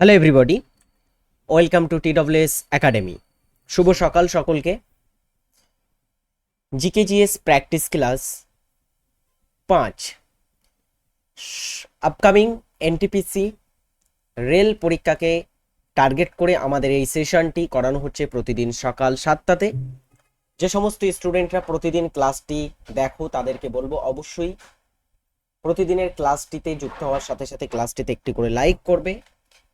Hello everybody welcome to T TWS academy শুভ সকাল সকলকে। GKGS practice class পাঁচ। Upcoming NTPC rail পরীক্ষাকে target করে আমাদের এই সেশনটি করানো হচ্ছে প্রতিদিন সকাল সাতটাতে। যে সমস্ত স্টুডেন্টরা প্রতিদিন ক্লাসটি দেখো, তাদেরকে বলব অবশ্যই প্রতিদিনের ক্লাসটিতে যুক্ত হওয়ার সাথে সাথে ক্লাসটিতে একটি করে লাইক করবে।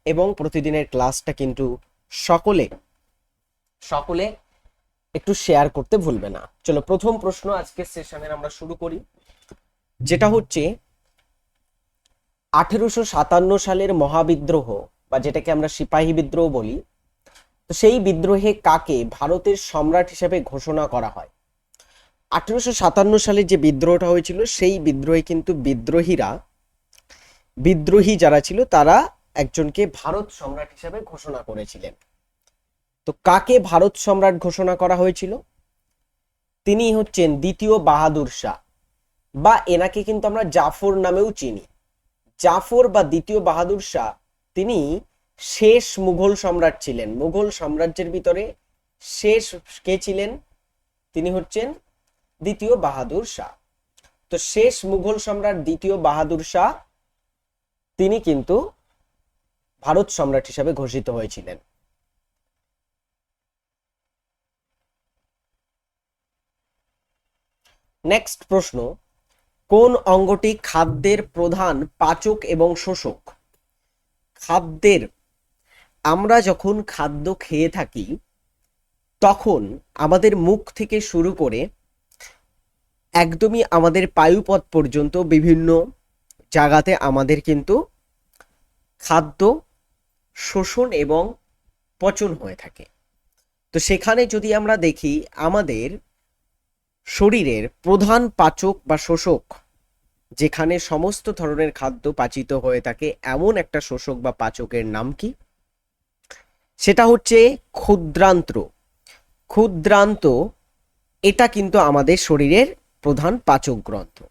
এবং প্রতিদিনের ক্লাসটা কিন্তু সকলে সকলে একটু শেয়ার করতে ভুলবে না। চলো, প্রথম প্রশ্ন আজকের সেশনের আমরা শুরু করি। যেটা হচ্ছে, আঠেরোশো সাতান্ন সালের মহাবিদ্রোহ, বা যেটাকে আমরা সিপাহী বিদ্রোহ বলি, তো সেই বিদ্রোহে কাকে ভারতের সম্রাট হিসেবে ঘোষণা করা হয়? আঠেরোশো সাতান্ন সালে যে বিদ্রোহটা হয়েছিল, সেই বিদ্রোহে কিন্তু বিদ্রোহীরা, বিদ্রোহী যারা ছিল, তারা একজনকে ভারত সম্রাট হিসেবে ঘোষণা করেছিলেন। তো কাকে ভারত সম্রাট ঘোষণা করা হয়েছিল? তিনি হচ্ছেন দ্বিতীয় বাহাদুর শাহ, বা এনাকে কিন্তু আমরা জাফর নামেও চিনি। জাফর বা দ্বিতীয় বাহাদুর শাহ, তিনি শেষ মুঘল সম্রাট ছিলেন। মুঘল সাম্রাজ্যের ভিতরে শেষ কে ছিলেন? তিনি হচ্ছেন দ্বিতীয় বাহাদুর শাহ। তো শেষ মুঘল সম্রাট দ্বিতীয় বাহাদুর শাহ, তিনি কিন্তু ভারত সম্রাট হিসাবে ঘোষিত হয়েছিলেন। নেক্সট প্রশ্ন, কোন অঙ্গটি খাদ্যের প্রধান পাচক এবং শোষক? খাদ্যের, আমরা যখন খাদ্য খেয়ে থাকি, তখন আমাদের মুখ থেকে শুরু করে একদমই আমাদের পায়ুপথ পর্যন্ত বিভিন্ন জায়গাতে আমাদের কিন্তু খাদ্য শোষণ এবং পচন হয়ে থাকে। তো সেখানে যদি আমরা দেখি, আমাদের শরীরের প্রধান পাচক বা শোষক, যেখানে সমস্ত ধরনের খাদ্য পাচিত হয়ে থাকে, এমন একটা শোষক বা পাচকের নাম কি? সেটা হচ্ছে ক্ষুদ্রান্ত্র ক্ষুদ্রান্ত, এটা কিন্তু আমাদের শরীরের প্রধান পাচক গ্রন্থ।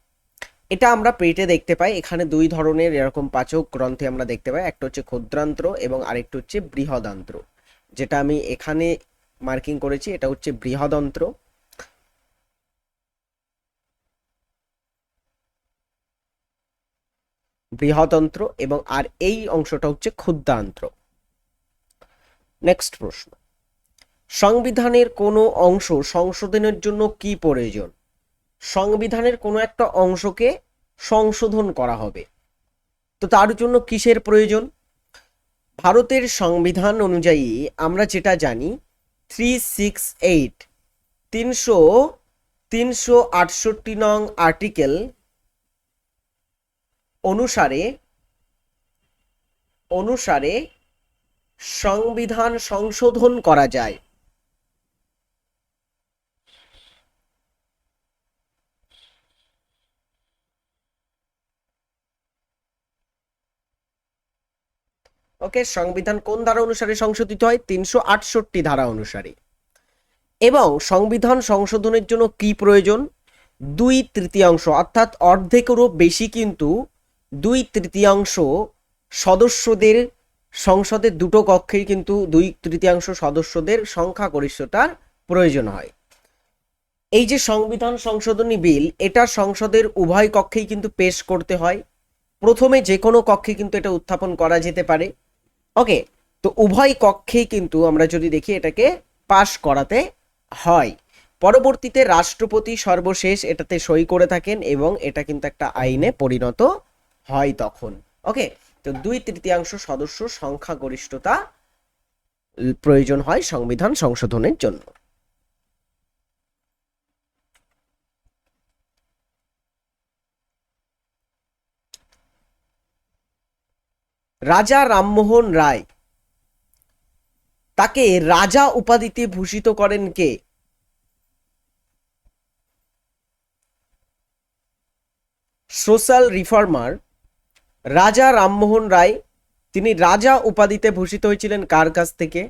এটা আমরা পেটে দেখতে পাই। এখানে দুই ধরনের এরকম পাচক গ্রন্থে আমরা দেখতে পাই। একটা হচ্ছে ক্ষুদ্রান্ত্র এবং আরেকটা হচ্ছে বৃহদান্ত্র। যেটা আমি এখানে মার্কিং করেছি, এটা হচ্ছে বৃহদন্ত্র। বৃহদন্ত্র এবং আর এই অংশটা হচ্ছে ক্ষুদ্রান্ত্র। নেক্সট প্রশ্ন। সংবিধানের কোনো অংশ সংশোধনের জন্য কি প্রয়োজন? সংবিধানের কোনো একটা অংশকে সংশোধন করা হবে। তো তার জন্য কিসের প্রয়োজন? ভারতের সংবিধান অনুযায়ী আমরা যেটা জানি থ্রি সিক্স এইট তিনশো তিনশো আটষট্টি নং আর্টিকেল অনুসারে অনুসারে সংবিধান সংশোধন করা যায়। ওকে, সংবিধান কোন ধারা অনুসারে সংশোধিত হয়? তিনশো আটষট্টি ধারা অনুসারে। এবং সংবিধান সংশোধনের জন্য কি প্রয়োজন? দুই তৃতীয়াংশ, অর্থাৎ অর্ধেকেরও বেশি কিন্তু দুই তৃতীয়াংশ সদস্যদের, সংসদের দুটো কক্ষেই কিন্তু দুই তৃতীয়াংশ সদস্যদের সংখ্যাগরিষ্ঠতার প্রয়োজন হয়। এই যে সংবিধান সংশোধনী বিল, এটা সংসদের উভয় কক্ষেই কিন্তু পেশ করতে হয়। প্রথমে যে কোনো কক্ষে কিন্তু এটা উত্থাপন করা যেতে পারে। ওকে তো উভয় কক্ষেই কিন্তু আমরা যদি দেখি এটাকে পাশ করাতে হয়। পরবর্তীতে রাষ্ট্রপতি সর্বশেষ এটাতে সই করে থাকেন এবং এটা কিন্তু একটা আইনে পরিণত হয় তখন। ওকে তো দুই তৃতীয়াংশ সদস্য সংখ্যাগরিষ্ঠতা প্রয়োজন হয় সংবিধান সংশোধনের জন্য। রাজা রামমোহন রায়। তাকে রাজা উপাধিতে ভূষিত করেন কে? সোশ্যাল রিফর্মার রাজা রামমোহন রায়, তিনি রাজা উপাধিতে ভূষিত হয়েছিলেন কার কাছ থেকে?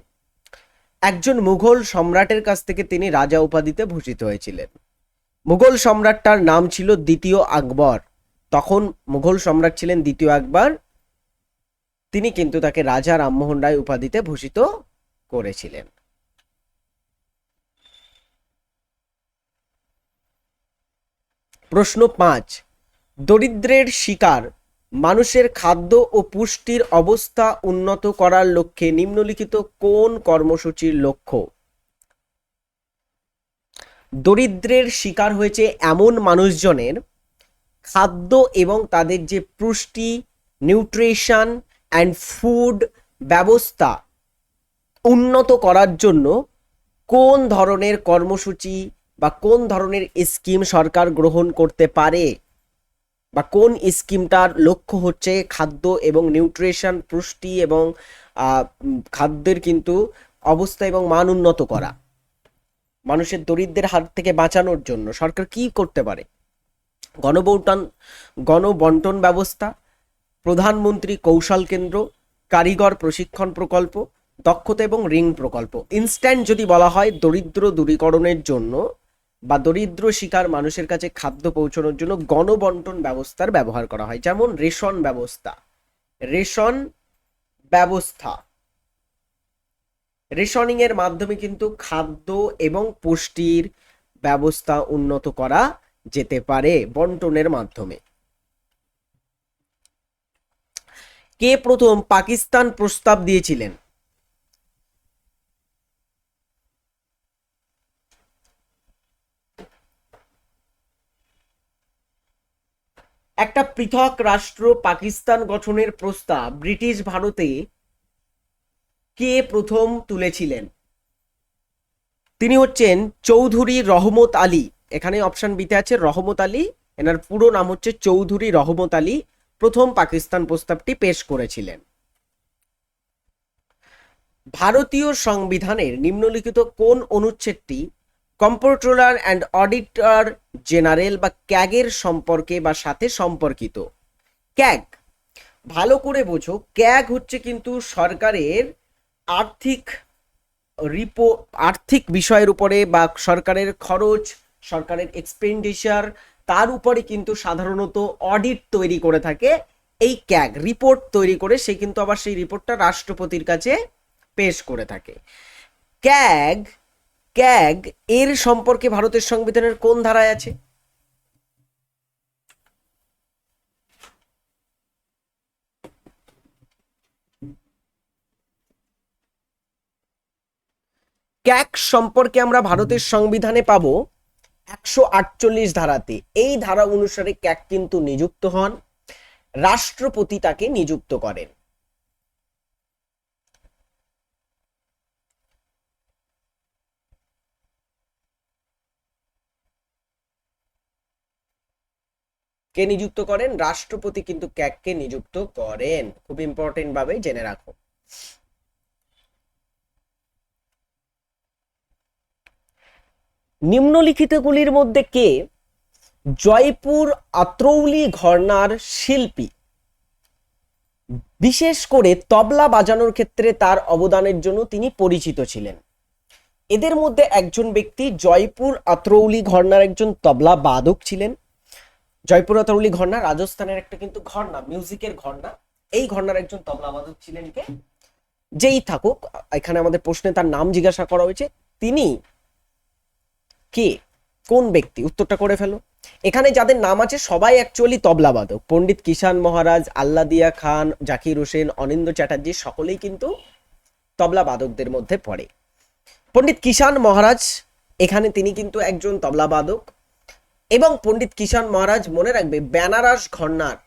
একজন মুঘল সম্রাটের কাছ থেকে তিনি রাজা উপাধিতে ভূষিত হয়েছিলেন। মুঘল সম্রাটটার নাম ছিল দ্বিতীয় আকবর। তখন মুঘল সম্রাট ছিলেন দ্বিতীয় আকবর তিনি কিন্তু তাকে রাজা রামমোহন রায় উপাধিতে ভূষিত করেছিলেন। প্রশ্ন পাঁচ, দরিদ্রের শিকার মানুষের খাদ্য ও পুষ্টির অবস্থা উন্নত করার লক্ষ্যে নিম্নলিখিত কোন কর্মসূচির লক্ষ্য? দরিদ্রের শিকার হয়েছে এমন মানুষজনের খাদ্য এবং তাদের যে পুষ্টি, নিউট্রিশন অ্যান্ড ফুড ব্যবস্থা উন্নত করার জন্য কোন ধরনের কর্মসূচি বা কোন ধরনের স্কিম সরকার গ্রহণ করতে পারে বা কোন স্কিমটার লক্ষ্য হচ্ছে খাদ্য এবং নিউট্রিশন পুষ্টি এবং খাদ্যের কিন্তু অবস্থা এবং মান উন্নত করা। মানুষের দরিদ্রের হাত থেকে বাঁচানোর জন্য সরকার কি করতে পারে? গণবন্টন গণবন্টন ব্যবস্থা প্রধানমন্ত্রী কৌশল কেন্দ্র, কারিগর প্রশিক্ষণ প্রকল্প, দক্ষতা এবং রিং প্রকল্প। ইনস্ট্যান্ট যদি বলা হয় দরিদ্র দূরীকরণের জন্য বা দরিদ্র শিকার মানুষের কাছে খাদ্য পৌঁছানোর জন্য গণবন্টন ব্যবস্থার ব্যবহার করা হয়। যেমন রেশন ব্যবস্থা। রেশন ব্যবস্থা। রেশনিং এর মাধ্যমে কিন্তু খাদ্য এবং পুষ্টির ব্যবস্থা উন্নত করা যেতে পারে বন্টনের মাধ্যমে। কে প্রথম পাকিস্তান প্রস্তাব দিয়েছিলেন? একটা পৃথক রাষ্ট্র পাকিস্তান গঠনের প্রস্তাব ব্রিটিশ ভারতে কে প্রথম তুলেছিলেন? তিনি হচ্ছেন চৌধুরী রহমত আলী। এখানে অপশন বিতে আছে রহমত আলী। এনার পুরো নাম হচ্ছে চৌধুরী রহমত আলী। প্রথম পাকিস্তান প্রস্তাবটি পেশ করেছিলেন। ভারতীয় সংবিধানের নিম্নলিখিত কোন অনুচ্ছেদটি কম্পোট্রোলার অ্যান্ড অডিটর জেনারেল বা ক্যাগের সম্পর্কে বা সাথে সম্পর্কিত? ক্যাগ, ভালো করে বোঝো। ক্যাগ হচ্ছে কিন্তু সরকারের আর্থিক রিপো, আর্থিক বিষয়ের উপরে বা সরকারের খরচ, সরকারের এক্সপেন্ডিচার তার উপরে কিন্তু সাধারণত অডিট তৈরি করে থাকে, এই ক্যাগ রিপোর্ট তৈরি করে সে কিন্তু আবার সেই রিপোর্টটা রাষ্ট্রপতির কাছে পেশ করে থাকে। ক্যাগ ক্যাগ, এর সম্পর্কে ভারতের সংবিধানের কোন ধারায় আছে? ক্যাগ সম্পর্কে আমরা ভারতের সংবিধানে পাবো একশো আটচল্লিশ ধারাতে এই ধারা অনুসারে ক্যাক কিন্তু নিযুক্ত হন, রাষ্ট্রপতি তাকে নিযুক্ত করেন। কে নিযুক্ত করেন? রাষ্ট্রপতি কিন্তু ক্যাগকে নিযুক্ত করেন। খুব ইম্পর্টেন্ট ভাবে জেনে রাখো। নিম্নলিখিতগুলির মধ্যে কে? জয়পুর আত্রৌলি ঘরনার শিল্পী। বিশেষ করে তবলা বাজানোর ক্ষেত্রে তার অবদানের জন্য তিনি পরিচিত ছিলেন। এদের মধ্যে একজন ব্যক্তি জয়পুর আত্রৌলি ঘরনার একজন তবলা বাদক ছিলেন। জয়পুর আত্রৌলি ঘরনা রাজস্থানের একটা কিন্তু ঘরনা মিউজিকের ঘরনা এই ঘরনার একজন তবলা বাদক ছিলেন কে? যেই থাকুক, এখানে আমাদের প্রশ্নে তার নাম জিজ্ঞাসা করা হয়েছে। তিনি কে? কোন ব্যক্তি? উত্তরটা করে ফেলো। এখানে যাদের নাম আছে, সবাই অ্যাকচুয়ালি তবলাবাদক পণ্ডিত কিষান মহারাজ, আল্লাদিয়া খান, জাকির হোসেন অনিন্দ চ্যাটার্জি, সকলেই কিন্তু তবলা বাদকদের মধ্যে পড়ে। পণ্ডিত কিষান মহারাজ, এখানে তিনি কিন্তু একজন তবলা বাদক। এবং পণ্ডিত কিষান মহারাজ, মনে রাখবে, বেনারস ঘরনার।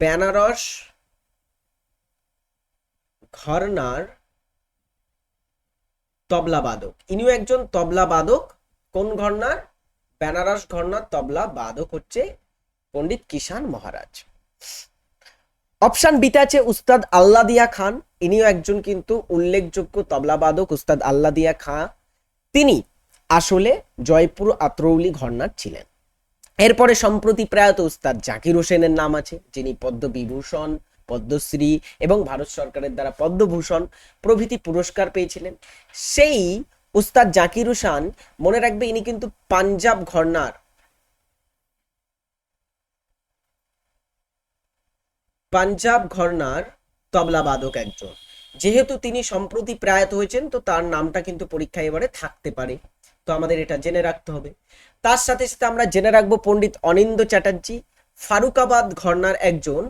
বেনারস ঘরনার তবলা বাদক। ইনিও একজন তবলা বাদক। কোন ঘরনার? বেনারস ঘরনার তবলা বাদক হচ্ছে পণ্ডিত কিষান মহারাজ। অপশন বিতে আছে উস্তাদ আল্লাদিয়া খান। ইনিও একজন কিন্তু উল্লেখযোগ্য তবলা বাদক উস্তাদ আল্লাদিয়া খাঁ। তিনি আসলে জয়পুর আত্রৌলি ঘরনার ছিলেন। এরপরে সম্প্রতি প্রয়াত উস্তাদ জাকির হোসেনের নাম আছে, যিনি পদ্মবিভূষণ পদ্মশ্রী এবং ভারত সরকারের দ্বারা পদ্মভূষণ প্রভৃতি পুরস্কার পেয়েছিলেন। সেই উস্তাদ জাকির হোসেন, মনে রাখবে ইনি কিন্তু পাঞ্জাব ঘরনার। পাঞ্জাব ঘরনার তবলাবাদক একজন। যেহেতু তিনি সম্প্রতি প্রয়াত হয়েছেন, তো তার নামটা কিন্তু পরীক্ষায় এবারে থাকতে পারে। তো আমাদের এটা জেনে রাখতে হবে। তার সাথে সাথে আমরা জেনে রাখব পণ্ডিত অনিন্দ চ্যাটার্জি, ফারুকাবাদ ঘরনার একজন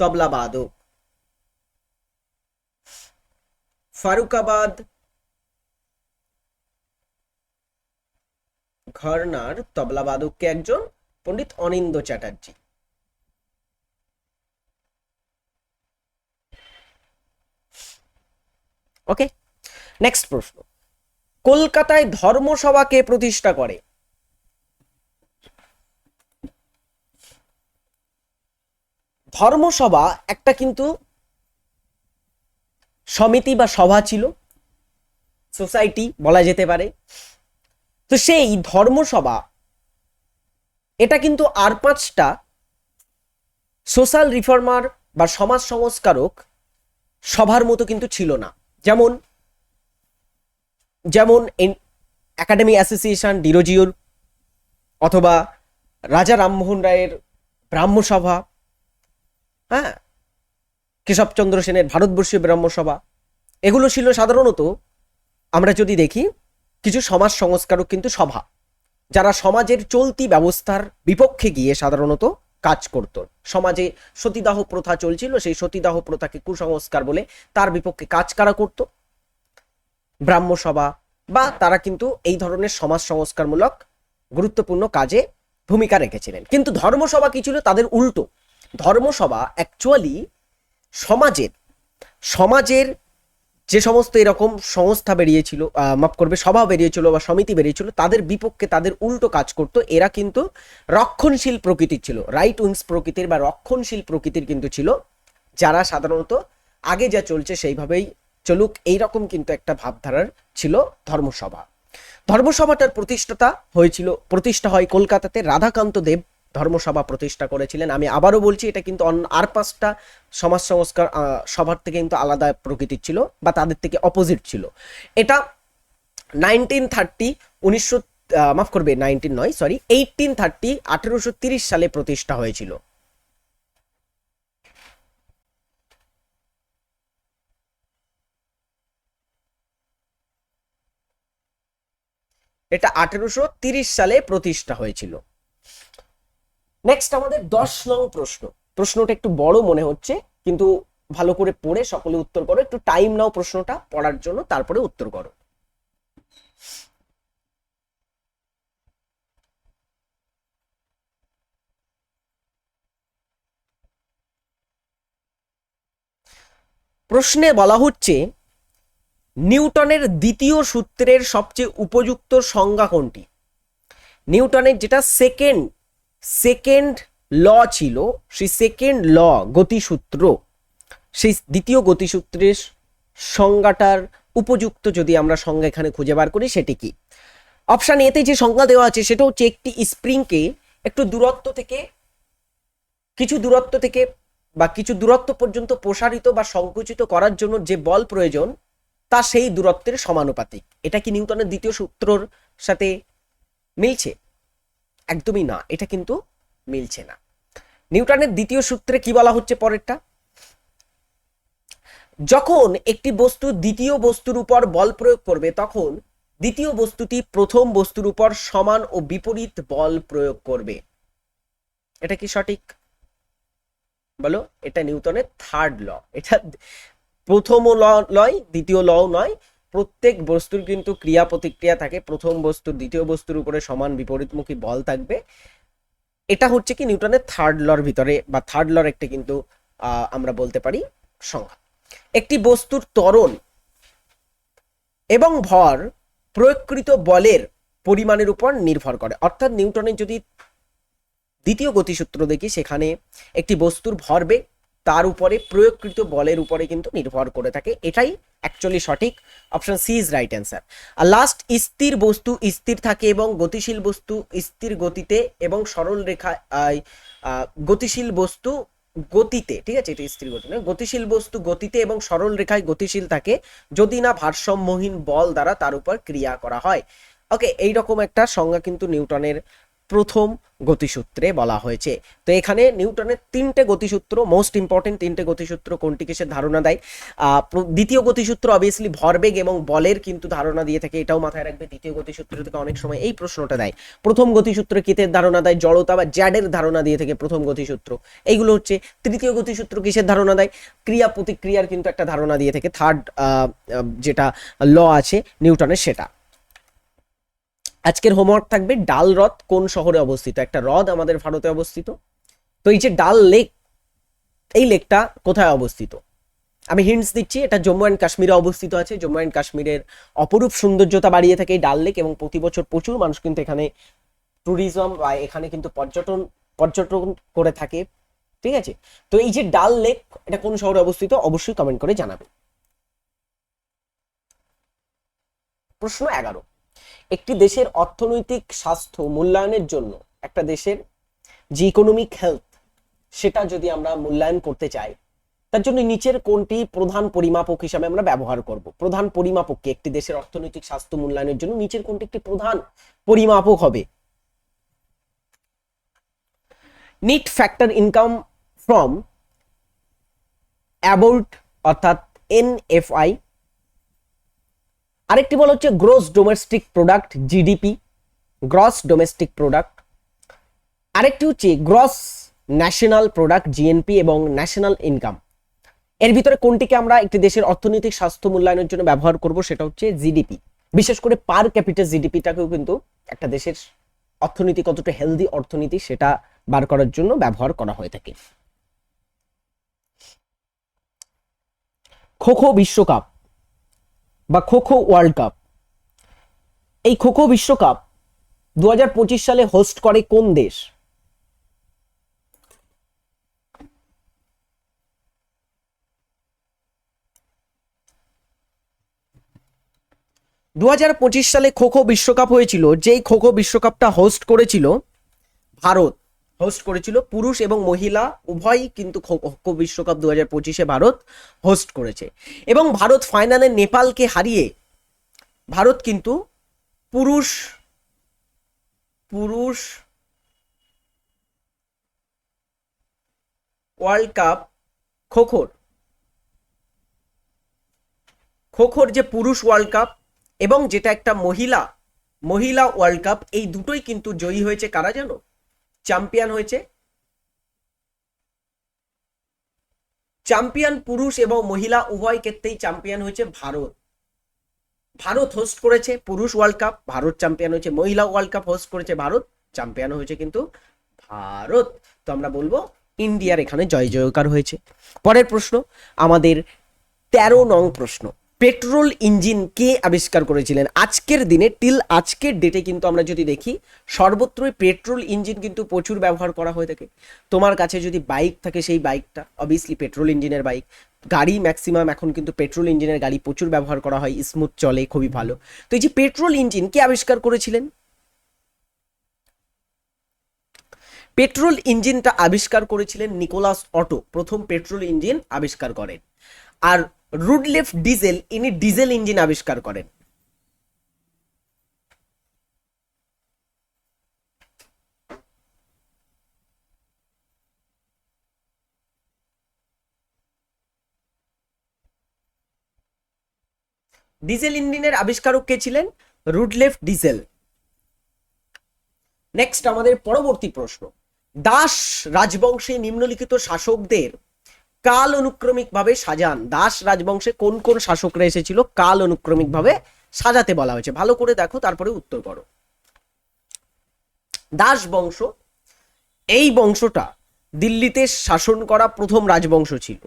তবলাবাদক ফারুকাবাদ ঘরনার তবলাবাদককে একজন পণ্ডিত অনিন্দ চ্যাটার্জি। ওকে নেক্সট প্রশ্ন। কলকাতায় ধর্মসভাকে প্রতিষ্ঠা করে। ধর্মসভা একটা কিন্তু সমিতি বা সভা ছিল, সোসাইটি বলা যেতে পারে। তো সেই ধর্মসভা, এটা কিন্তু আর পাঁচটা সোশ্যাল রিফর্মার বা সমাজ সংস্কারক সভার মতো কিন্তু ছিল না। যেমন যেমন একাডেমি অ্যাসোসিয়েশন, ডিরোজিওর, অথবা রাজা রামমোহন রায়ের ব্রাহ্মসভা হ্যাঁ? কেশবচন্দ্র সেনের ভারতবর্ষীয় ব্রাহ্মসভা। এগুলো ছিল সাধারণত, আমরা যদি দেখি, কিছু সমাজ সংস্কারক কিন্তু সভা, যারা সমাজের চলতি ব্যবস্থার বিপক্ষে গিয়ে সাধারণত কাজ করত। সমাজে সতীদাহ প্রথা চলছিল, সেই সতীদাহ প্রথাকে কুসংস্কার বলে তার বিপক্ষে কাজ কারা করত? ব্রাহ্মসভা, বা তারা কিন্তু এই ধরনের সমাজ সংস্কারমূলক গুরুত্বপূর্ণ কাজে ভূমিকা রেখেছিলেন। কিন্তু ধর্মসভা কি ছিল? তাদের উল্টো। ধর্মসভা অ্যাকচুয়ালি সমাজের সমাজের যে সমস্ত এরকম সংস্থা বেরিয়েছিল মাফ করবে, সভা বেরিয়েছিল বা সমিতি বেরিয়েছিল, তাদের বিপক্ষে তাদের উল্টো কাজ করতো। এরা কিন্তু রক্ষণশীল প্রকৃতির ছিল রাইট উইংস প্রকৃতির বা রক্ষণশীল প্রকৃতির কিন্তু ছিল, যারা সাধারণত আগে যা চলছে সেইভাবেই চলুক। এইরকম কিন্তু একটা ভাবধারার ছিল ধর্মসভা। ধর্মসভাটার প্রতিষ্ঠাতা হয়েছিল, প্রতিষ্ঠা হয় কলকাতাতে রাধাকান্ত দেব। ধর্মসভা প্রতিষ্ঠা করেছিলেন। আমি আবারও বলছি, এটা কিন্তু আর পাঁচটা সমাজ সংস্কার সভার থেকে কিন্তু আলাদা প্রকৃতির ছিল বা তাদের থেকে অপোজিট ছিল। এটা নাইনটিন থার্টি উনিশশো মাফ করবে নাইনটিন নয় সরি এইটিন থার্টি আঠেরোশো তিরিশ সালে প্রতিষ্ঠা হয়েছিল। এটা আঠেরোশো সালে প্রতিষ্ঠা হয়েছিল। নেক্সট আমাদের দশ নং প্রশ্ন। প্রশ্নটা একটু বড় মনে হচ্ছে, কিন্তু ভালো করে পড়ে সকলে উত্তর করো। একটু টাইম নাও প্রশ্নটা পড়ার জন্য, তারপরে উত্তর করো। প্রশ্নে বলা হচ্ছে, নিউটনের দ্বিতীয় সূত্রের সবচেয়ে উপযুক্ত সংজ্ঞা কোনটি? নিউটনের যেটা সেকেন্ড সেকেন্ড ল ছিল, সেই সেকেন্ড ল গতিসূত্র, সেই দ্বিতীয় গতিসূত্রের সংজ্ঞাটার উপযুক্ত যদি আমরা সংজ্ঞা এখানে খুঁজে বার করি, সেটি কি? অপশান এতে যে সংজ্ঞা দেওয়া আছে, সেটা হচ্ছে একটি স্প্রিংকে একটু দূরত্ব থেকে, কিছু দূরত্ব থেকে বা কিছু দূরত্ব পর্যন্ত প্রসারিত বা সংকুচিত করার জন্য যে বল প্রয়োজন, তা সেই দূরত্বের সমানুপাতিক। এটা কি নিউটনের দ্বিতীয় সূত্রর সাথে মিলছে? একদমই না, এটা কিন্তু মিলছে না। নিউটনের দ্বিতীয় সূত্রে কি বলা হচ্ছে পরেরটা? যখন একটি বস্তু দ্বিতীয় বস্তুর উপর বল প্রয়োগ করবে, তখন দ্বিতীয় বস্তুটি প্রথম বস্তুর উপর সমান ও বিপরীত বল প্রয়োগ করবে। এটা কি সঠিক? বলো, এটা নিউটনের থার্ড ল এটা প্রথম ল নয় দ্বিতীয় লও নয় প্রত্যেক বস্তুর কিন্তু ক্রিয়া প্রতিক্রিয়া থাকে। প্রথম বস্তুর দ্বিতীয় বস্তুর উপরে সমান বিপরীতমুখী বল থাকবে। এটা হচ্ছে কি নিউটনের থার্ড লর ভিতরে বা থার্ড লর একটা কিন্তু আমরা বলতে পারি সংখ্যা একটি বস্তুর ত্বরণ এবং ভর প্রয়োগকৃত বলের পরিমাণের উপর নির্ভর করে। অর্থাৎ নিউটনের যদি দ্বিতীয় গতিসূত্র দেখি, সেখানে একটি বস্তুর ভরবেগ তার উপরে প্রয়োগকৃত বলের উপরে কিন্তু নির্ভর করে থাকে। এটাই অ্যাকচুয়ালি সঠিক। Option C is right answer R last স্থির বস্তু স্থির থাকে এবং গতিশীল বস্তু স্থির গতিতে এবং সরল রেখা গতিশীল বস্তু গতিতে, ঠিক আছে? এটা স্থির গতি গতিশীল বস্তু গতিতে এবং সরল রেখায় গতিশীল থাকে যদি না ভারসাম্যহীন বল দ্বারা তার উপর ক্রিয়া করা হয়। ওকে এইরকম একটা সংজ্ঞা কিন্তু নিউটনের প্রথম গতিসূত্রে বলা হয়েছে। তো এখানে নিউটনের তিনটে গতিসূত্র মোস্ট ইম্পর্টেন্ট তিনটে গতিসূত্র কোনটি কিসের ধারণা দেয়? দ্বিতীয় গতিসূত্র অবভিয়াসলি ভরবেগ এবং বলের কিন্তু ধারণা দিয়ে থাকে, এটাও মাথায় রাখবে, দ্বিতীয় গতিসূত্র থেকে অনেক সময় এই প্রশ্নটা দেয়। প্রথম গতিসূত্র কিসের ধারণা দেয়? জড়তা বা জ্যাডের ধারণা দিয়ে থাকে প্রথম গতিসূত্র। এইগুলো হচ্ছে তৃতীয় গতিসূত্র কিসের ধারণা দেয়? ক্রিয়া প্রতিক্রিয়ার কিন্তু একটা ধারণা দিয়ে থাকে থার্ড যেটা ল আছে, নিউটনের সেটা। আজকের হোমওয়ার্ক থাকবে ডাল হ্রদ কোন শহরে অবস্থিত? একটা হ্রদ আমাদের ভারতে অবস্থিত। তো এই যে ডাল লেক এই লেকটা কোথায় অবস্থিত? আমি হিন্টস দিচ্ছি, এটা জম্মু অ্যান্ড কাশ্মীরে অবস্থিত আছে। জম্মু অ্যান্ড কাশ্মীরের অপরূপ সৌন্দর্যতা বাড়িয়ে থাকে এই ডাল লেক এবং প্রতি বছর প্রচুর মানুষ কিন্তু এখানে ট্যুরিজম বা এখানে কিন্তু পর্যটন পর্যটন করে থাকে। ঠিক আছে? তো এই যে ডাল লেক এটা কোন শহরে অবস্থিত? অবশ্যই কমেন্ট করে জানাবে। প্রশ্ন এগারো। একটি দেশের অর্থনৈতিক স্বাস্থ্য মূল্যায়নের জন্য, একটা দেশের যে ইকোনমিক হেলথ সেটা যদি আমরা মূল্যায়ন করতে চাই, তার জন্য নিচের কোনটি প্রধান পরিমাপক হিসাবে আমরা ব্যবহার করব? প্রধান পরিমাপককে একটি দেশের অর্থনৈতিক স্বাস্থ্য মূল্যায়নের জন্য নিচের কোনটি একটি প্রধান পরিমাপক হবে? Net factor income from abroad অর্থাৎ এনএফআই আরেকটি বলা হচ্ছে gross domestic product GDP gross domestic product আরেকটি হচ্ছে গ্রস ন্যাশনাল প্রোডাক্ট জিএনপি এবং ন্যাশনাল ইনকাম এর ভিতরে কোনটিকে আমরা একটি দেশের অর্থনৈতিক স্বাস্থ্য মূল্যায়নের জন্য ব্যবহার করব সেটা হচ্ছে জিডিপি বিশেষ করে পার ক্যাপিটাল জিডিপিটাকেও কিন্তু একটা দেশের অর্থনীতি কতটা হেলদি অর্থনীতি সেটা বার করার জন্য ব্যবহার করা হয়ে থাকে। খো খো বিশ্বকাপ। বা খো খো ওয়ার্ল্ড কাপ। এই খো খো বিশ্বকাপ দু হাজার পঁচিশ সালে হোস্ট করে কোন দেশ? দু হাজার পঁচিশ সালে খো খো বিশ্বকাপ হয়েছিল, যেই খো খো বিশ্বকাপটা হোস্ট করেছিল ভারত। হোস্ট করেছিল, পুরুষ এবং মহিলা উভয়ই কিন্তু খো খো, বিশ্বকাপ দু হাজার পঁচিশে ভারত হোস্ট করেছে। এবং ভারত ফাইনালে নেপালকে হারিয়ে ভারত কিন্তু পুরুষ পুরুষ ওয়ার্ল্ড কাপ খোখোর। খোখোর যে পুরুষ ওয়ার্ল্ড কাপ এবং যেটা একটা মহিলা মহিলা ওয়ার্ল্ড কাপ এই দুটোই কিন্তু জয়ী হয়েছে কারা জানো? চ্যাম্পিয়ন হয়েছে। চ্যাম্পিয়ন পুরুষ এবং মহিলা উভয় ক্ষেত্রেই চ্যাম্পিয়ন হয়েছে ভারত। ভারত হোস্ট করেছে পুরুষ ওয়ার্ল্ড কাপ ভারত চ্যাম্পিয়ন হয়েছে, মহিলা ওয়ার্ল্ড কাপ হোস্ট করেছে ভারত, চ্যাম্পিয়ন হয়েছে কিন্তু ভারত। তো আমরা বলব ইন্ডিয়ার এখানে জয় জয়কার হয়েছে। পরের প্রশ্ন, আমাদের তেরো নং প্রশ্ন। পেট্রোল ইঞ্জিন কে আবিষ্কার করেছিলেন? আজকের দিনে টিল আজকের ডেটে কিন্তু আমরা যদি দেখি, সর্বত্রই পেট্রোল ইঞ্জিন কিন্তু প্রচুর ব্যবহার করা হয়ে থাকে। তোমার কাছে যদি বাইক থাকে সেই বাইকটা অবভিয়াসলি পেট্রোল ইঞ্জিনের বাইক গাড়ি ম্যাক্সিমাম এখন কিন্তু পেট্রোল ইঞ্জিনের গাড়ি প্রচুর ব্যবহার করা হয় স্মুথ চলে, খুবই ভালো। তো এই যে পেট্রোল ইঞ্জিন কে আবিষ্কার করেছিলেন? পেট্রোল ইঞ্জিনটা আবিষ্কার করেছিলেন নিকোলাস অটো। প্রথম পেট্রোল ইঞ্জিন আবিষ্কার করেন। আর রুডলেফ ডিজেল, ইনি ডিজেল ইঞ্জিন আবিষ্কার করেন। ডিজেল ইঞ্জিনের আবিষ্কারক কে ছিলেন? রুডলেফ ডিজেল। নেক্সট আমাদের পরবর্তী প্রশ্ন। দাস রাজবংশে নিম্নলিখিত শাসকদের কাল অনুক্রমিক ভাবে সাজান। দাস রাজবংশে কোন কোন শাসকরা এসেছিল কাল অনুক্রমিক ভাবে সাজাতে বলা হয়েছে। ভালো করে দেখো, তারপরে উত্তর করো। দাস বংশ, এই বংশটা দিল্লিতে শাসন করা প্রথম রাজবংশ ছিল।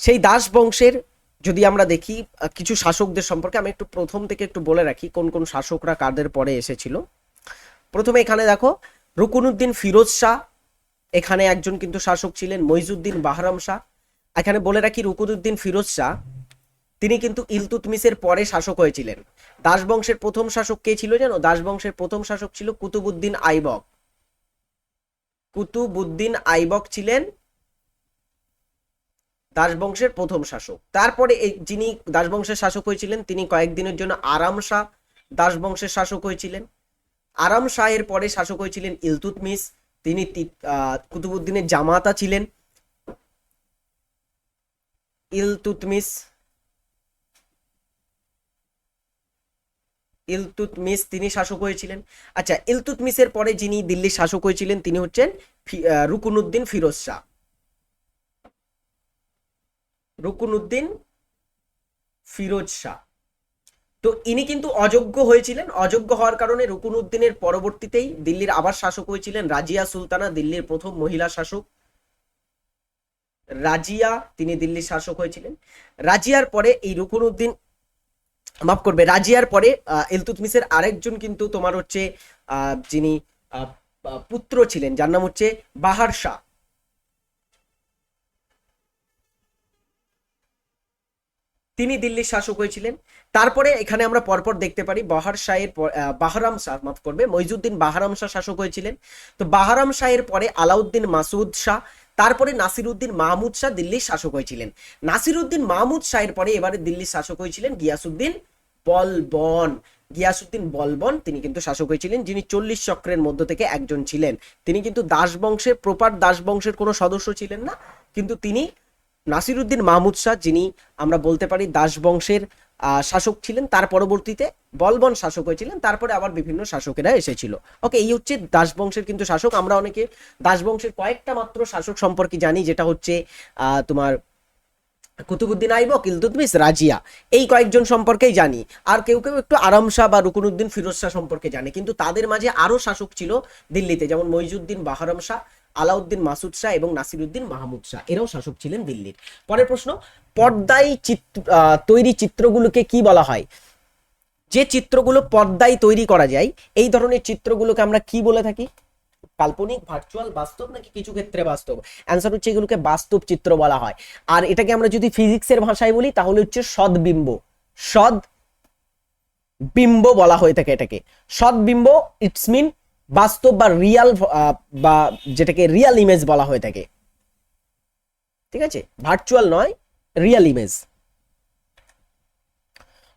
সেই দাস বংশের যদি আমরা দেখি, কিছু শাসকদের সম্পর্কে আমি একটু প্রথম থেকে একটু বলে রাখি, কোন কোন শাসকরা কাদের পরে এসেছিল। প্রথমে এখানে দেখো রুকুনুদ্দিন ফিরোজ শাহ, এখানে একজন কিন্তু শাসক ছিলেন মইজুদ্দিন বাহরাম শাহ। এখানে বলে রাখি রুকুনুদ্দিন ফিরোজ শাহ, তিনি কিন্তু ইলতুতমিসের পরে শাসক হয়েছিলেন। দাস বংশের প্রথম শাসক কে ছিল জানো? দাস বংশের প্রথম শাসক ছিল কুতুবুদ্দিন আইবক। কুতুবুদ্দিন আইবক ছিলেন দাস বংশের প্রথম শাসক। তারপরে এই যিনি দাস বংশের শাসক হয়েছিলেন, তিনি কয়েকদিনের জন্য আরাম শাহ দাস বংশের শাসক হয়েছিলেন। আরাম শাহের পরে শাসক হয়েছিলেন ইলতুতমিস তিনি কুতুবুদ্দিনের জামাতা ছিলেন। ইলতুতমিস ইলতুতমিস তিনি শাসক হয়েছিলেন। আচ্ছা ইলতুতমিসের পরে যিনি দিল্লির শাসক হয়েছিলেন, তিনি হচ্ছেন রুকুনুদ্দিন ফিরোজ শাহ। রুকুনুদ্দিন ফিরোজ শাহ। তো ইনি কিন্তু অযোগ্য হয়েছিলেন। অযোগ্য হওয়ার কারণে রুকুনুদ্দিনের পরবর্তীতেই দিল্লির আবার শাসক হয়েছিলেন। রাজিয়া সুলতানা দিল্লির প্রথম মহিলা শাসক। রাজিয়া, তিনি দিল্লির শাসক হয়েছিলেন। রাজিয়ার পরে এই রুকুনুদ্দিন মাফ করবে, রাজিয়ার পরে ইলতুতমিসের আরেকজন কিন্তু তোমার হচ্ছে যিনি পুত্র ছিলেন, যার নাম হচ্ছে বাহার শাহ। তিনি দিল্লির শাসক হয়েছিলেন। তারপরে এখানে আমরা পরপর দেখতে পারি বাহার শাহের বাহারাম শাহ মাফ করবে, মইজুদ্দিন বাহারাম শাহ শাসক হয়েছিলেন। তো বাহারাম শাহের পরে আলাউদ্দিন মাসুদ শাহ, তারপরে নাসিরুদ্দিন মাহমুদ শাহ দিল্লির শাসক হয়েছিলেন। নাসিরুদ্দিন মাহমুদ শাহের পরে এবারে দিল্লির শাসক হয়েছিলেন গিয়াসুদ্দিন বলবন। গিয়াসুদ্দিন বলবন তিনি কিন্তু শাসক হয়েছিলেন, যিনি চল্লিশ চক্রের মধ্য থেকে একজন ছিলেন। তিনি কিন্তু দাস বংশের প্রপার দাস বংশের কোনো সদস্য ছিলেন না, কিন্তু তিনি নাসিরুদ্দিন মাহমুদ শাহ যিনি আমরা বলতে পারি দাস বংশের আহ, শাসক ছিলেন তার পরবর্তীতে বলবন শাসক হয়েছিলেন তারপরে আবার বিভিন্ন শাসকেরা এসেছিল। ওকে এই হচ্ছে দাস বংশের কিন্তু শাসক। আমরা অনেকে দাস বংশের কয়েকটা মাত্র শাসক সম্পর্কে জানি যেটা হচ্ছে তোমার কুতুবুদ্দিন আইবক ইলতুতমিস রাজিয়া। এই কয়েকজন সম্পর্কেই জানি। আর কেউ কেউ একটু আরাম শাহ বা রুকুনুদ্দিন ফিরোজ শাহ সম্পর্কে জানে। কিন্তু তাদের মাঝে আরও শাসক ছিল দিল্লিতে যেমন মইজুদ্দিন বাহারাম শাহ আলাউদ্দিন মাসুদ শাহ এবং নাসিরুদ্দিন মাহমুদ শাহ। এরাও শাসক ছিলেন দিল্লির। পরের প্রশ্ন, পর্দায় চিত্র তৈরি চিত্রগুলোকে কি বলা হয়? যে চিত্রগুলো পর্দায় তৈরি করা যায়, এই ধরনের চিত্রগুলোকে আমরা কি বলে থাকি? কাল্পনিক, ভার্চুয়াল, বাস্তব নাকি কিছু ক্ষেত্রে বাস্তব? অ্যান্সার হচ্ছে এগুলোকে বাস্তব চিত্র বলা হয়। আর এটাকে আমরা যদি ফিজিক্সের ভাষায় বলি, তাহলে হচ্ছে সদ্বিম্ব। সদ বিম্ব বলা হয়ে থাকে এটাকে। সদ্বিম্ব, ইটস মিন বাস্তব বা রিয়াল বা যেটাকে রিয়াল ইমেজ বলা হয়ে থাকে ঠিক আছে? ভার্চুয়াল নয় রিয়াল ইমেজ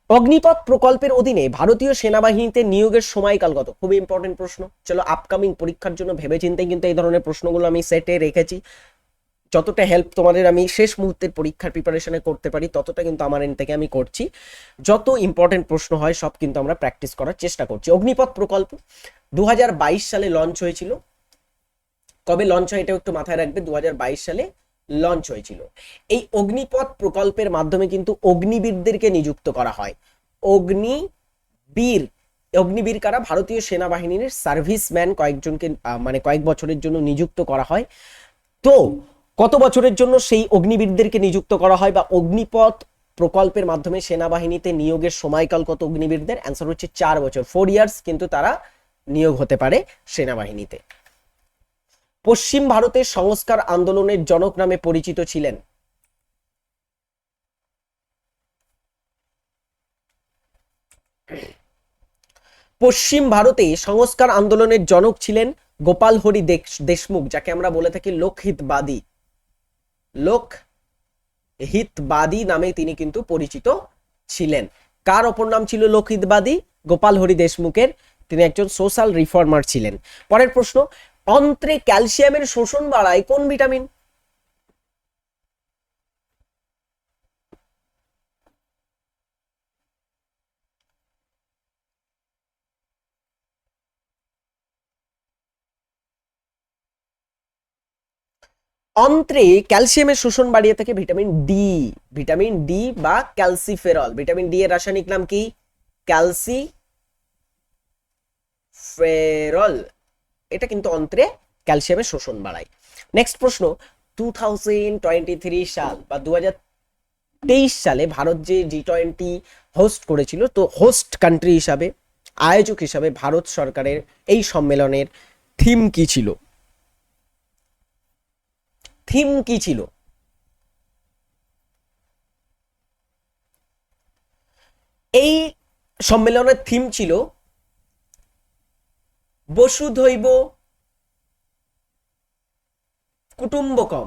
অগ্নিপথ প্রকল্পের অধীনে ভারতীয় সেনাবাহিনীতে নিয়োগের সময়কাল কত? খুবই ইম্পর্টেন্ট প্রশ্ন। চলো আপকামিং পরীক্ষার জন্য ভেবে ভেবেচিন্তে কিন্তু এই ধরনের প্রশ্নগুলো আমি সেটে রেখেছি। যতটা হেল্প তোমাদের আমি শেষ মুহূর্তের পরীক্ষার প্রিপারেশনে করতে পারি, ততটা কিন্তু আমার এন থেকে আমি করছি। যত ইম্পর্টেন্ট প্রশ্ন হয়, সব কিন্তু আমরা প্র্যাকটিস করার চেষ্টা করছি। অগ্নিপথ প্রকল্প দু হাজার বাইশ সালে লঞ্চ হয়েছিল। কবে লঞ্চ হয়, এটাও একটু মাথায় রাখবে দু হাজার বাইশ সালে লঞ্চ হয়েছিল। এই অগ্নিপথ প্রকল্পের মাধ্যমে কিন্তু অগ্নিবীরদেরকে নিযুক্ত করা হয়। অগ্নিবীর অগ্নিবীর কারা? ভারতীয় সেনাবাহিনীর সার্ভিসম্যান কয়েকজনকে মানে কয়েক বছরের জন্য নিযুক্ত করা হয়। তো কত বছরের জন্য সেই অগ্নিবীরদেরকে নিযুক্ত করা হয় বা অগ্নিপথ প্রকল্পের মাধ্যমে সেনাবাহিনীতে নিয়োগের সময়কাল কত অগ্নিবীরদের? অ্যান্সার হচ্ছে চার বছর। ফোর ইয়ার্স কিন্তু তারা নিয়োগ হতে পারে সেনাবাহিনীতে। পশ্চিম ভারতের সংস্কার আন্দোলনের জনক নামে পরিচিত ছিলেন। পশ্চিম ভারতে সংস্কার আন্দোলনের জনক ছিলেন গোপাল হরি দেশ- দেশমুখ, যাকে আমরা বলে থাকি লোকহিতবাদী। লোক হিতবাদী নামে তিনি কিন্তু পরিচিত ছিলেন। কার অপর নাম ছিল লোকহিতবাদী গোপাল হরি দেশমুখের। তিনি একজন সোশ্যাল রিফর্মার ছিলেন। পরের প্রশ্ন, অন্ত্রে ক্যালসিয়ামের শোষণ বাড়ায় কোন ভিটামিন অন্ত্রে ক্যালসিয়ামের শোষণ বাড়িয়ে থাকে ভিটামিন ডি। ভিটামিন ডি বা ক্যালসিফেরল। ভিটামিন ডি এর রাসায়নিক নাম কি? ক্যালসি ফেরল এটা কিন্তু অন্ত্রে ক্যালসিয়ামের শোষণ বাড়ায়। নেক্সট প্রশ্ন টু সাল বা দু সালে ভারত যে জি টোয়েন্টি হোস্ট করেছিল, তো হোস্ট কান্ট্রি হিসাবে, আয়োজক হিসাবে ভারত সরকারের এই সম্মেলনের থিম কি ছিল? থিম কি ছিল? এই সম্মেলনের থিম ছিল বসুধৈব কুটুম্বকম।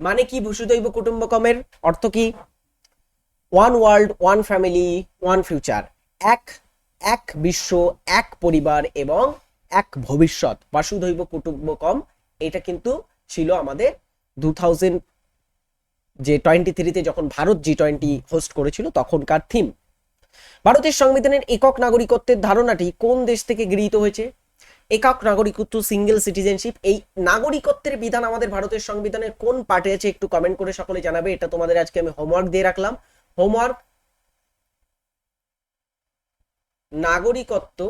মানে কি বসুধৈব কুটুম্বকমের অর্থ কি? One world one family one future এক এক বিশ্ব, এক পরিবার এবং এক ভবিষ্যৎ, বাসুধৈব কুটুম্বকম এটা কিন্তু ছিল আমাদের দু থাউজেন্ড যে টোয়েন্টি থ্রিতে যখন ভারত জি টোয়েন্টি হোস্ট করেছিল, তখনকার থিম ভারতের সংবিধানের একক নাগরিকত্বের ধারণাটি কোন দেশ থেকে গৃহীত হয়েছে? একক নাগরিকত্ব সিঙ্গেল সিটিজেনশিপ এই নাগরিকত্বের বিধান আমাদের ভারতের সংবিধানের কোন পার্টে আছে একটু কমেন্ট করে সকলে জানাবে। এটা তোমাদের আজকে আমি হোমওয়ার্ক দিয়ে রাখলাম। হোমওয়ার্ক নাগরিকত্ব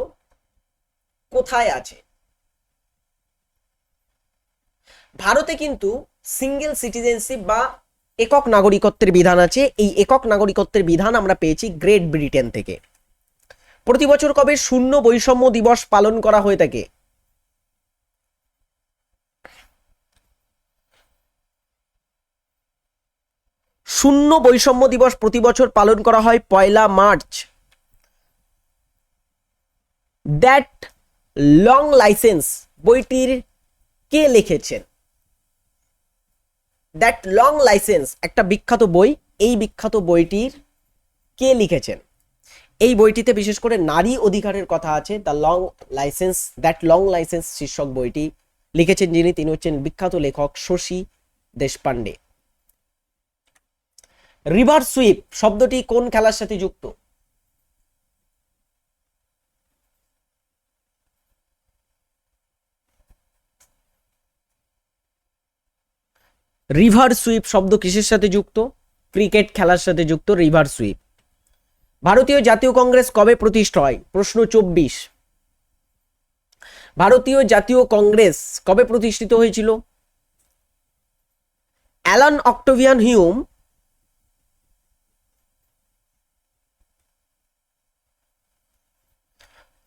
কোথায় আছে? ভারতে কিন্তু সিঙ্গেল সিটিজেনশিপ বা একক নাগরিকত্বের বিধান আছে। এই একক নাগরিকত্বের বিধান আমরা পেয়েছি গ্রেট ব্রিটেন থেকে। প্রতি বছর কবে শূন্য বৈষম্য দিবস পালন করা হয়ে থাকে? শূন্য বৈষম্য দিবস প্রতি বছর পালন করা হয় পয়লা মার্চ। দ্যাট লং লাইসেন্স বইটির কে লিখেছেন? দ্যাট লং লাইসেন্স একটা বিখ্যাত বই, এই বিখ্যাত বইটির কে লিখেছেন? এই বইটিতে বিশেষ করে নারী অধিকারের কথা আছে the long license that long license শীর্ষক বইটি লিখেছেন যিনি, তিনি হচ্ছেন বিখ্যাত লেখক শশী দেশপান্ডে রিভার সুইপ শব্দটি কোন খেলার সাথে যুক্ত? রিভার সুইপ শব্দ কিসের সাথে যুক্ত? ক্রিকেট খেলার সাথে যুক্ত রিভার সুইপ ভারতীয় জাতীয় কংগ্রেস কবে প্রতিষ্ঠা হয় প্রশ্ন চব্বিশ। ভারতীয় জাতীয় কংগ্রেস কবে প্রতিষ্ঠিত হয়েছিল? Allan Octavian Hume,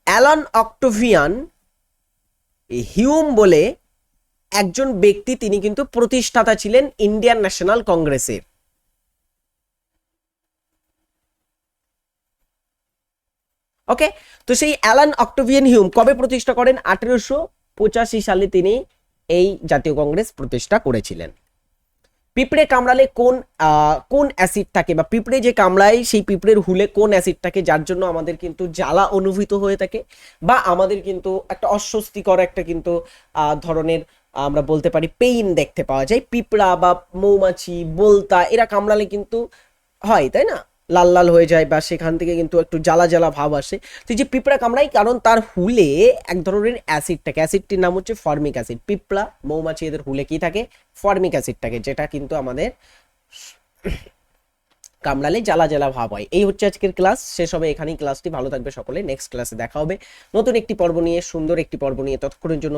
Allan Octavian Hume বলে একজন ব্যক্তি তিনি কিন্তু প্রতিষ্ঠাতা ছিলেন ইন্ডিয়ান ন্যাশনাল কংগ্রেসের ওকে? তো সেই অ্যালান অক্টোভিয়ান হিউম কবে প্রতিষ্ঠা করেন? আঠেরোশো পঁচাশি সালে তিনি এই জাতীয় কংগ্রেস প্রতিষ্ঠা করেছিলেন। পিঁপড়ে কামড়ালে কোন কোন অ্যাসিড থাকে বা পিঁপড়ে যে কামড়ায় সেই পিঁপড়ের হুলে কোন অ্যাসিড থাকে যার জন্য আমাদের কিন্তু জ্বালা অনুভূত হয়ে থাকে বা আমাদের কিন্তু একটা অস্বস্তিকর একটা কিন্তু ধরনের আমরা বলতে পারি পেইন দেখতে পাওয়া যায়। পিঁপড়া বা মৌমাছি, বোলতা, এরা কামড়ালে কিন্তু হয়, তাই না? লাল লাল হয়ে যায় বা সেখান থেকে কিন্তু একটু জ্বালা জ্বালা ভাব আসে। তো যে পিঁপড়া কামড়ায়, কারণ তার হুলে এক ধরনের অ্যাসিড থাকে। অ্যাসিডটির নাম হচ্ছে ফর্মিক অ্যাসিড পিঁপড়া, মৌমাছি এদের হুলে কি থাকে? ফর্মিক অ্যাসিড থাকে, যেটা কিন্তু আমাদের কামড়ালে জ্বালা জ্বালা ভাব হয়। এই হচ্ছে আজকের ক্লাস শেষ হবে এখানেই। ক্লাসটি ভালো থাকবে সকলে। নেক্সট ক্লাসে দেখা হবে। নতুন একটি পর্ব নিয়ে, সুন্দর একটি পর্ব নিয়ে ততক্ষণের জন্য